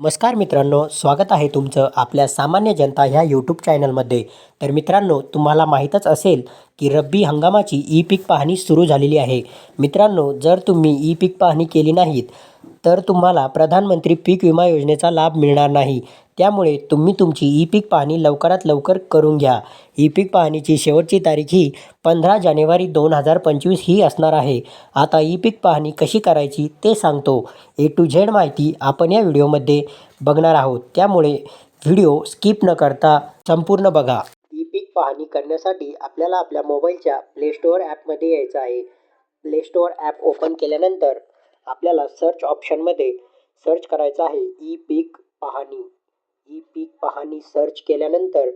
नमस्कार मित्रांनो स्वागत आहे तुमचं आपल्या सामान्य जनता ह्या यूट्यूब चॅनलमध्ये तर मित्रांनो तुम्हाला माहीतच असेल की रब्बी हंगामाची ई पीक पाहणी सुरू झालेली आहे. मित्रांनो जर तुम्ही ई पीक पाहणी केली नाहीत तर तुम्हाला प्रधानमंत्री पीक विमा योजनेचा लाभ मिळणार नाही. त्यामुळे तुम्ही तुमची ई पीक पाहणी लवकरात लवकर करून घ्या. ई पीक पाहणीची शेवटची तारीख ही पंधरा जानेवारी दोन हजार पंचवीस ही असणार आहे. आता ई पीक पाहणी कशी करायची ते सांगतो. ए टू झेड माहिती आपण या व्हिडिओमध्ये बघणार आहोत. त्यामुळे व्हिडिओ स्किप न करता संपूर्ण बघा. ई पीक पाहणी करण्यासाठी आपल्याला आपल्या मोबाईलच्या प्ले स्टोअर ॲपमध्ये यायचं आहे. प्ले स्टोअर ॲप ओपन केल्यानंतर आपल्याला सर्च ऑप्शनमध्ये सर्च करायचं आहे ई पीक पाहणी. ई पीक पाहणी सर्च केल्यानंतर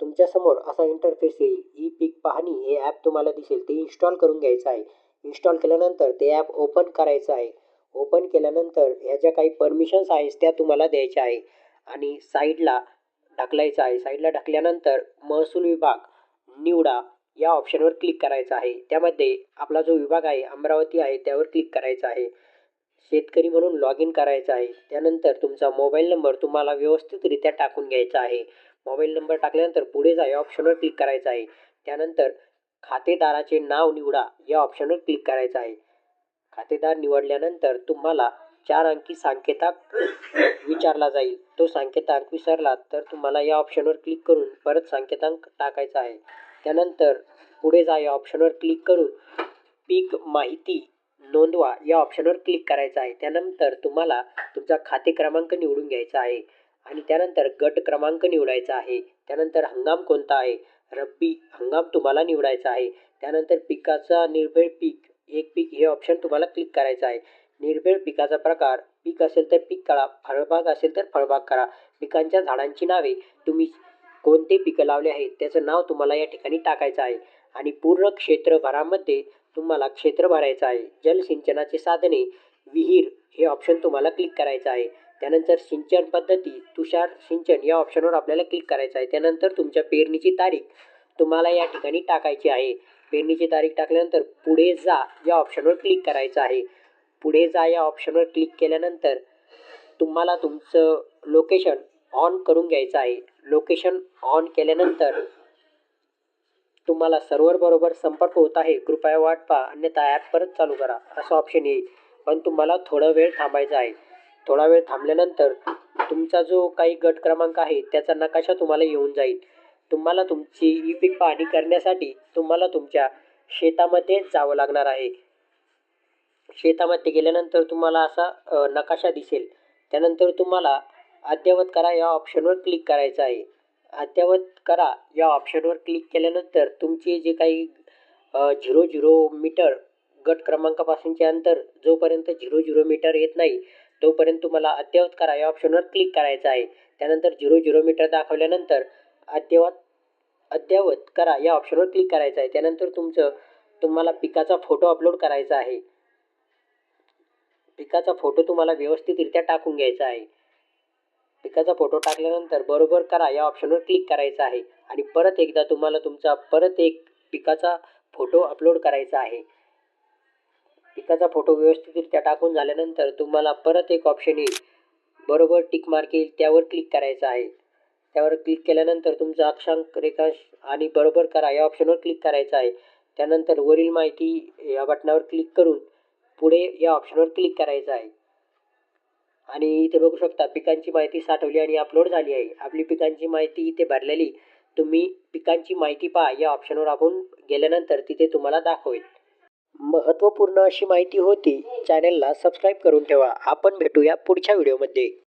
तुमच्यासमोर असा इंटरफेस येईल. ई पीक पाहणी हे ॲप तुम्हाला दिसेल. ते इन्स्टॉल करून घ्यायचं आहे. इन्स्टॉल केल्यानंतर ते ॲप ओपन करायचं आहे. ओपन केल्यानंतर ह्या ज्या काही परमिशन्स आहेत त्या तुम्हाला द्यायच्या आहे. आणि साईडला ढकलायचं आहे. साईडला ढकल्यानंतर महसूल विभाग निवडा या ऑप्शनवर क्लिक करायचं आहे. त्यामध्ये आपला जो विभाग आहे अमरावती आहे त्यावर क्लिक करायचा आहे. शेतकरी म्हणून लॉग इन करायचं आहे. त्यानंतर तुमचा मोबाईल नंबर तुम्हाला व्यवस्थितरित्या टाकून घ्यायचा आहे. मोबाईल नंबर टाकल्यानंतर पुढे जा या ऑप्शनवर क्लिक करायचं आहे. त्यानंतर खातेदाराचे नाव निवडा या ऑप्शनवर क्लिक करायचं आहे. खातेदार निवडल्यानंतर तुम्हाला चार अंकी सांकेतांक विचारला जाईल. तो सांकेतांक विसरला तर तुम्हाला या ऑप्शनवर क्लिक करून परत सांकेतांक टाकायचा आहे. त्यानंतर पुढे जा या ऑप्शनवर क्लिक करून पीक माहिती नोंदवा. या ऑप्शनवर क्लिक करायचं आहे. त्यानंतर तुम्हाला तुमचा खाते क्रमांक निवडून घ्यायचा आहे आणि त्यानंतर गट क्रमांक निवडायचा आहे. त्यानंतर हंगाम कोणता आहे? रब्बी हंगाम तुम्हाला निवडायचा आहे. त्यानंतर पिकाचा निर्भेळ पीक एक पीक हे ऑप्शन तुम्हाला क्लिक करायचं आहे. निर्भेळ पिकाचा प्रकार पीक असेल तर पीक करा फळबाग असेल तर फळबाग करा पिकांच्या झाडांची नावे तुम्ही कोणते पिकं लावले आहेत त्याचं नाव तुम्हाला या ठिकाणी टाकायचं आहे. आणि पूर्ण क्षेत्रभरामध्ये तुम्हाला क्षेत्र भरायचं आहे. जलसिंचनाचे साधने विहीर हे ऑप्शन तुम्हाला क्लिक करायचं आहे. त्यानंतर सिंचन पद्धती तुषार सिंचन या ऑप्शनवर आपल्याला क्लिक करायचं आहे. त्यानंतर तुमच्या पेरणीची तारीख तुम्हाला या ठिकाणी टाकायची आहे. पेरणीची तारीख टाकल्यानंतर पुढे जा या ऑप्शनवर क्लिक करायचं आहे. पुढे जा या ऑप्शनवर क्लिक केल्यानंतर तुम्हाला तुमचं लोकेशन ऑन करून घ्यायचं आहे. लोकेशन ऑन केल्यानंतर तुम्हाला सर्व्हर बरोबर संपर्क होत आहे. कृपया वाट पहा. अन्यथा ॲप परत चालू करा. असं ऑप्शन येईल. पण तुम्हाला थोडा वेळ थांबायचा आहे. थोडा वेळ थांबल्यानंतर तुमचा जो काही गट क्रमांक आहे त्याचा नकाशा तुम्हाला येऊन जाईल. तुम्हाला तुमची ई पीक पाहणी करण्यासाठी तुम्हाला तुमच्या शेतामध्ये जावं लागणार आहे. शेतामध्ये गेल्यानंतर तुम्हाला असा नकाशा दिसेल. त्यानंतर तुम्हाला अद्ययावत करा या ऑप्शनवर क्लिक करायचं आहे. अद्ययावत करा या ऑप्शनवर क्लिक केल्यानंतर तुमचे जे काही झिरो झिरो मीटर गट क्रमांकापासूनचे अंतर जोपर्यंत झिरो झिरो मीटर येत नाही तोपर्यंत तुम्हाला अद्ययावत करा या ऑप्शनवर क्लिक करायचं आहे. त्यानंतर झिरो झिरो मीटर दाखवल्यानंतर अद्ययावत अद्ययावत करा या ऑप्शनवर क्लिक करायचं आहे. त्यानंतर तुमचं तुम्हाला पिकाचा फोटो अपलोड करायचा आहे. पिकाचा फोटो तुम्हाला व्यवस्थितरित्या टाकून घ्यायचा आहे. पिकाचा फोटो टाकल्यानंतर बरोबर करा या ऑप्शनवर क्लिक करायचं आहे. आणि परत एकदा तुम्हाला तुमचा परत एक पिकाचा फोटो अपलोड करायचा आहे. पिकाचा फोटो व्यवस्थितरित्या टाकून झाल्यानंतर तुम्हाला परत एक ऑप्शन येईल. बरोबर टिक मार्क येईल त्यावर क्लिक करायचं आहे. त्यावर क्लिक केल्यानंतर तुमचा अक्षांक रेखांश आणि बरोबर करा या ऑप्शनवर क्लिक करायचं आहे. त्यानंतर वरील माहिती या बटनावर क्लिक करून पुढे या ऑप्शनवर क्लिक करायचं आहे. आणि इथे बघू शकता पिकांची माहिती साठवली आणि अपलोड झाली आहे. आपली पिकांची माहिती इथे भरलेली तुम्ही पिकांची माहिती पहा. या ऑप्शनवर आपण गेल्यानंतर तिथे तुम्हाला दाखवेल. महत्त्वपूर्ण अशी माहिती होती चॅनेलला सबस्क्राईब करून ठेवा. आपण भेटूया पुढच्या व्हिडिओमध्ये